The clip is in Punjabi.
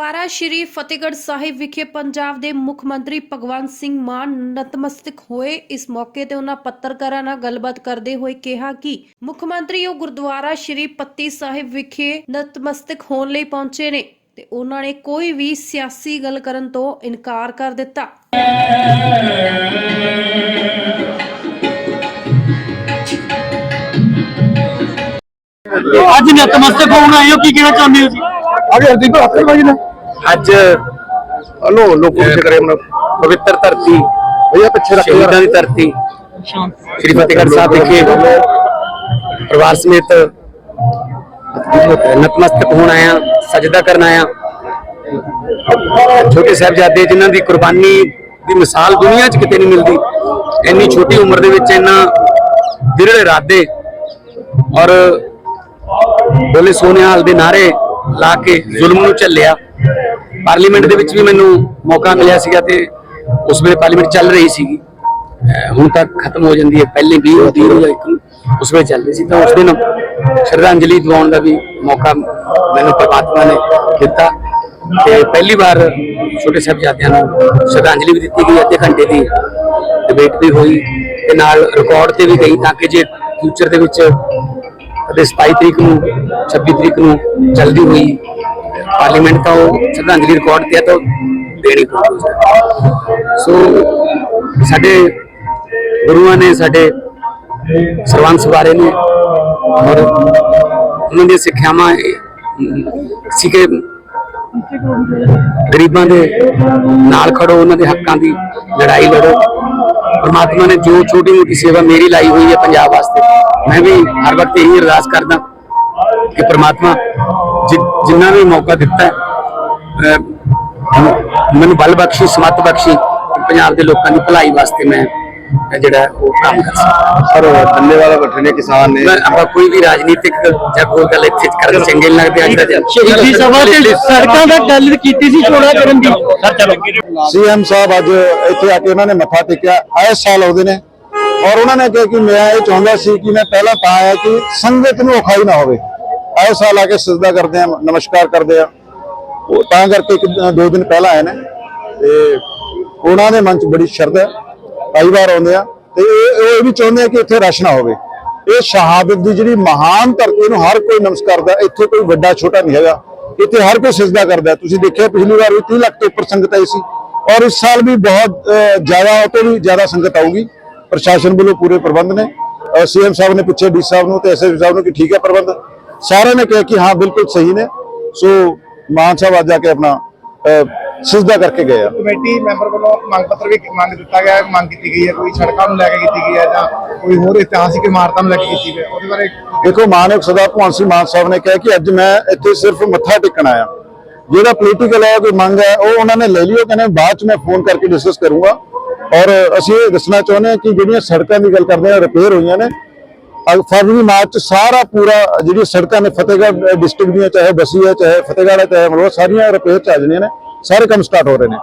ਗੁਰਦੁਆਰਾ ਸ਼੍ਰੀ ਫਤਿਹਗੜ੍ਹ ਸਾਹਿਬ ਵਿਖੇ ਪੰਜਾਬ ਦੇ ਮੁੱਖ ਮੰਤਰੀ ਭਗਵੰਤ ਸਿੰਘ ਮਾਨ ਨਤਮਸਤਕ ਹੋਏ। ਇਸ ਮੌਕੇ ਤੇ ਉਹਨਾਂ ਪੱਤਰਕਾਰਾਂ ਨਾਲ ਗੱਲਬਾਤ ਕਰਦੇ ਹੋਏ ਕਿਹਾ ਕਿ ਮੁੱਖ ਮੰਤਰੀ ਉਹ ਗੁਰਦੁਆਰਾ ਸ਼੍ਰੀ ਪੱਤੀ ਸਾਹਿਬ ਵਿਖੇ ਨਤਮਸਤਕ ਹੋਣ ਲਈ ਪਹੁੰਚੇ ਨੇ ਤੇ ਉਹਨਾਂ ਨੇ ਕੋਈ ਵੀ ਸਿਆਸੀ ਗੱਲ ਕਰਨ ਤੋਂ ਇਨਕਾਰ ਕਰ ਦਿੱਤਾ। ਅੱਜ ਨਤਮਸਤਕ ਹੋਣ ਆਏ ਹੋ ਕੀ ਕਹਿਣਾ ਚਾਹੁੰਦੇ ਹੋ ਜੀ? ਆਗੇ ਹਰਦੀਪ ਹੱਥ ਭਾਈ ਨੇ। ਅੱਜ ਹਲੋ ਲੋਕੋ ਪਿੱਛੇ ਕਰੇ ਮਨ ਪਵਿੱਤਰ ਧਰਤੀ ਭਈਆ ਪਿੱਛੇ ਰੱਖ ਸ਼ਹੀਦਾਂ ਦੀ ਧਰਤੀ। ਸ੍ਰੀ ਫਤਿਹਗੜ੍ਹ ਸਾਹਿਬ ਵਿਖੇ ਪਰਿਵਾਰ ਸਮੇਤ ਨਤਮਸਤਕ ਹੋਣ ਆਇਆ ਸਜਦਾ ਕਰਨ ਆਇਆ। ਛੋਟੇ ਸਾਹਿਬਜ਼ਾਦੇ ਜਿਨ੍ਹਾਂ ਦੀ ਕੁਰਬਾਨੀ ਦੀ ਮਿਸਾਲ ਦੁਨੀਆ 'ਚ ਕਿਤੇ ਨਹੀਂ ਮਿਲਦੀ ਇੰਨੀ ਛੋਟੀ ਉਮਰ ਦੇ ਵਿੱਚ ਇੰਨਾ ਦਿਰੜ ਇਰਾਦੇ ਔਰ ਬੋਲੇ ਸੋਨਿਹਾਲ ਦੇ ਨਾਰੇ ਲਾ ਕੇ ਜ਼ੁਲਮ ਨੂੰ ਝੱਲਿਆ। ਪਾਰਲੀਮੈਂਟ ਦੇ ਵਿੱਚ ਵੀ ਮੈਨੂੰ ਮੌਕਾ ਮਿਲਿਆ ਸੀਗਾ ਤੇ ਉਸ ਵੇਲੇ ਪਾਰਲੀਮੈਂਟ ਚੱਲ ਰਹੀ ਸੀਗੀ। ਹੁਣ ਤੱਕ ਖਤਮ ਹੋ ਜਾਂਦੀ ਹੈ, ਪਹਿਲੇ 20 ਹੁੰਦੀ ਹੈ ਜਾਂ ਉਸ ਵੇਲੇ ਚੱਲ ਰਹੀ ਸੀ ਤਾਂ ਉਸ ਦਿਨ ਸ਼ਰਧਾਂਜਲੀ ਦਿਵਾਉਣ ਦਾ ਵੀ ਮੌਕਾ ਮੈਨੂੰ ਪ੍ਰਮਾਤਮਾ ਨੇ ਦਿੱਤਾ ਤੇ ਪਹਿਲੀ ਵਾਰ ਛੋਟੇ ਸਾਹਿਬਜ਼ਾਦਿਆਂ ਨੂੰ ਸ਼ਰਧਾਂਜਲੀ ਵੀ ਦਿੱਤੀ ਗਈ, ਅੱਧੇ ਘੰਟੇ ਦੀ ਡਿਬੇਟ ਵੀ ਹੋਈ ਤੇ ਨਾਲ ਰਿਕਾਰਡ ਤੇ ਵੀ ਗਈ ਤਾਂ ਕਿ ਜੇ ਫਿਊਚਰ ਦੇ ਵਿੱਚ ਅਤੇ 27 ਤਰੀਕ ਨੂੰ 26 ਤਰੀਕ ਨੂੰ ਚੱਲਦੀ ਹੋਈ ਪਾਰਲੀਮੈਂਟ ਤਾਂ ਉਹ ਸ਼ਰਧਾਂਜਲੀ ਰਿਕਾਰਡ ਤੇ ਤਾਂ ਉਹ ਦੇਣੀ ਪਊਗੀ ਸੋ ਸਾਡੇ ਗੁਰੂਆਂ ਨੇ, ਸਾਡੇ ਸਰਵੰਸ ਬਾਰੇ ਨੇ ਔਰ ਉਹਨਾਂ ਦੀਆਂ ਸਿੱਖਿਆਵਾਂ ਇਹ ਸੀ ਕਿ ਗਰੀਬਾਂ ਦੇ ਨਾਲ ਖੜੋ, ਉਹਨਾਂ ਦੇ ਹੱਕਾਂ ਦੀ ਲੜਾਈ ਲੜੋ। ਪਰਮਾਤਮਾ ਨੇ ਜੋ ਛੋਟੀ ਮੋਟੀ ਸੇਵਾ ਮੇਰੀ ਲਾਈ ਹੋਈ ਹੈ ਪੰਜਾਬ ਵਾਸਤੇ, ਮੈਂ ਵੀ ਹਰ ਵਕਤ ਇਹੀ ਅਰਦਾਸ ਕਰਦਾ ਕਿ ਪ੍ਰਮਾਤਮਾ ਜਿ- ਜਿੰਨਾ ਵੀ ਮੌਕਾ ਦਿੱਤਾ ਹੈ, ਅਹ, ਮੈਨੂੰ ਬਲ ਬਖਸ਼ੀ, ਸਮਤ ਬਖਸ਼ੀ, ਪੰਜਾਬ ਦੇ ਲੋਕਾਂ ਦੀ ਭਲਾਈ ਵਾਸਤੇ ਮੈਂ ਜਿਹੜਾ ਉਹ ਕੰਮ ਕਰ ਸਕਾਂ ਸਰ ਵਾਲਾ ਬੈਠੇ ਨੇ ਕਿਸਾਨ ਨੇ। ਮੈਂ ਆਪਾਂ ਕੋਈ ਵੀ ਰਾਜਨੀਤਿਕ ਜਾਂ ਕੋਈ ਗੱਲ ਇੱਥੇ ਕਰਨ ਚੰਗੇ ਨਹੀਂ ਲੱਗਦੇ ਅੱਜ ਦਾ ਸ਼ਹੀਦੀ ਸਭਾ ਤੇ ਸੜਕਾਂ ਦਾ ਗੱਲ ਕੀਤੀ ਸੀ ਚੋੜਾ ਕਰਨ ਦੀ। ਸਰ ਚਲੋ। ਸੀਐਮ ਸਾਹਿਬ ਅੱਜ ਇੱਥੇ ਆ ਕੇ ਉਹਨਾਂ ਨੇ ਮੱਥਾ ਟੇਕਿਆ ਆਏ ਸਾਲ ਆਉਂਦੇ ਨੇ। ਔਰ ਉਹਨਾਂ ਨੇ ਕਿਹਾ ਕਿ ਮੈਂ ਇਹ ਚਾਹੁੰਦਾ ਸੀ ਕਿ ਮੈਂ ਪਹਿਲਾਂ ਤਾਂ ਆਇਆ ਕਿ ਸੰਗਤ ਨੂੰ ਔਖਾਈ ਨਾ ਹੋਵੇ। ਆਏ ਸਾਲ ਆ ਕੇ ਸਜਦਾ ਕਰਦੇ ਆ ਨਮਸਕਾਰ ਕਰਦੇ ਆ। ਉਹ ਤਾਂ ਕਰਕੇ ਇੱਕ ਦੋ ਦਿਨ ਪਹਿਲਾਂ ਆਏ ਨੇ। ਤੇ ਉਹਨਾਂ ਦੇ ਮਨ 'ਚ ਬੜੀ ਸ਼ਰਧਾ ਹੈ। ਕਈ ਵਾਰ ਆਉਂਦੇ ਆ, ਤੇ ਇਹ ਇਹ ਵੀ ਚਾਹੁੰਦੇ ਆ ਕਿ ਇੱਥੇ ਰਸ਼ ਨਾ ਹੋਵੇ। ਇਹ ਸ਼ਹਾਦਤ ਦੀ ਜਿਹੜੀ ਮਹਾਨ ਧਰਤੀ ਨੂੰ ਹਰ ਕੋਈ ਨਮਸਕਾਰਦਾ ਇੱਥੇ ਕੋਈ ਵੱਡਾ ਛੋਟਾ ਨਹੀਂ ਹੈਗਾ। ਇੱਥੇ ਹਰ ਕੋਈ ਸਜਦਾ ਕਰਦਾ। ਤੁਸੀਂ ਦੇਖਿਆ ਪਿਛਲੀ ਵਾਰ ਵੀ 30 ਲੱਖ ਤੋਂ ਉੱਪਰ ਸੰਗਤ ਆਈ ਸੀ। ਔਰ ਇਸ ਸਾਲ ਵੀ ਬਹੁਤ ਜ਼ਿਆਦਾ ਉਹ ਤੋਂ ਵੀ ਜ਼ਿਆਦਾ ਸੰਗਤ ਆਊਗੀ। ਪ੍ਰਸ਼ਾਸਨ ਵੱਲੋਂ ਪੂਰੇ ਪ੍ਰਬੰਧ ਨੇ। ਸੀਐਮ ਸਾਹਿਬ ਨੇ ਪੁੱਛਿਆ, ਡੀ ਸਾਹਿਬ ਨੂੰ ਤੇ ਐਸਐਸ ਸਾਹਿਬ ਨੂੰ ਕਿ ਠੀਕ ਹੈ ਪ੍ਰਬੰਧ? ਸਾਰਿਆਂ ਨੇ ਕਿਹਾ ਕਿ ਹਾਂ, ਬਿਲਕੁਲ ਸਹੀ ਨੇ। ਸੋ ਮਾਨ ਸਾਹਿਬ ਅੱਜ ਆ ਕੇ ਆਪਣਾ ਸਜਦਾ ਕਰਕੇ ਗਏ ਆ। ਕਮੇਟੀ ਮੈਂਬਰ ਵੱਲੋਂ ਮੰਗ ਪੱਤਰ ਵੀ ਮੰਗ ਦਿੱਤਾ ਗਿਆ ਹੈ ਮੰਗ ਕੀਤੀ ਗਈ ਹੈ ਕੋਈ ਸੜਕਾਂ ਨੂੰ ਲੈ ਕੇ ਕੀਤੀ ਗਈ ਹੈ ਜਾਂ ਕੋਈ ਹੋਰ ਇਤਿਹਾਸਿਕ ਇਮਾਰਤਾਂ ਨੂੰ ਲੈ ਕੇ ਕੀਤੀ ਗਈ ਹੈ ਉਹਦੇ ਬਾਰੇ ਦੇਖੋ ਮਾਨਵ ਸਦਾ ਭਗਵੰਤ ਸਿੰਘ ਮਾਨ ਸਾਹਿਬ ਨੇ ਕਿਹਾ ਕਿ ਅੱਜ ਮੈਂ ਇੱਥੇ ਸਿਰਫ ਮੱਥਾ ਟੇਕਣ ਆਇਆ। ਜਿਹੜਾ ਪੋਲੀਟੀਕਲ ਹੈ ਕੋਈ ਮੰਗ ਹੈ ਉਹ ਉਹਨਾਂ ਨੇ ਲੈ ਲਈ ਉਹ ਕਹਿੰਦੇ ਬਾਅਦ ਚ ਮੈਂ ਫੋਨ ਕਰਕੇ ਡਿਸਕਸ ਕਰੂੰਗਾ। ਔਰ ਅਸੀਂ ਇਹ ਦੱਸਣਾ ਚਾਹੁੰਦੇ ਹਾਂ ਕਿ ਜਿਹੜੀਆਂ ਸੜਕਾਂ ਦੀ ਗੱਲ ਕਰਦੇ ਹਾਂ ਰਿਪੇਅਰ ਹੋਈਆਂ ਨੇ ਅਹ ਫਰਵਰੀ ਮਾਰਚ 'ਚ ਸਾਰਾ ਪੂਰਾ ਜਿਹੜੀਆਂ ਸੜਕਾਂ ਨੇ ਫਤਿਹਗੜ੍ਹ ਡਿਸਟ੍ਰਿਕਟ ਦੀਆਂ ਚਾਹੇ ਬਸੀ ਹੈ ਚਾਹੇ ਫਤਿਹਗੜ੍ਹ ਹੈ ਚਾਹੇ ਮਲੋਆ ਸਾਰੀਆਂ ਰਿਪੇਅਰ ਚ ਆ ਜਾਣੀਆਂ ਨੇ। ਸਾਰੇ ਕੰਮ ਸਟਾਰਟ ਹੋ ਰਹੇ ਨੇ।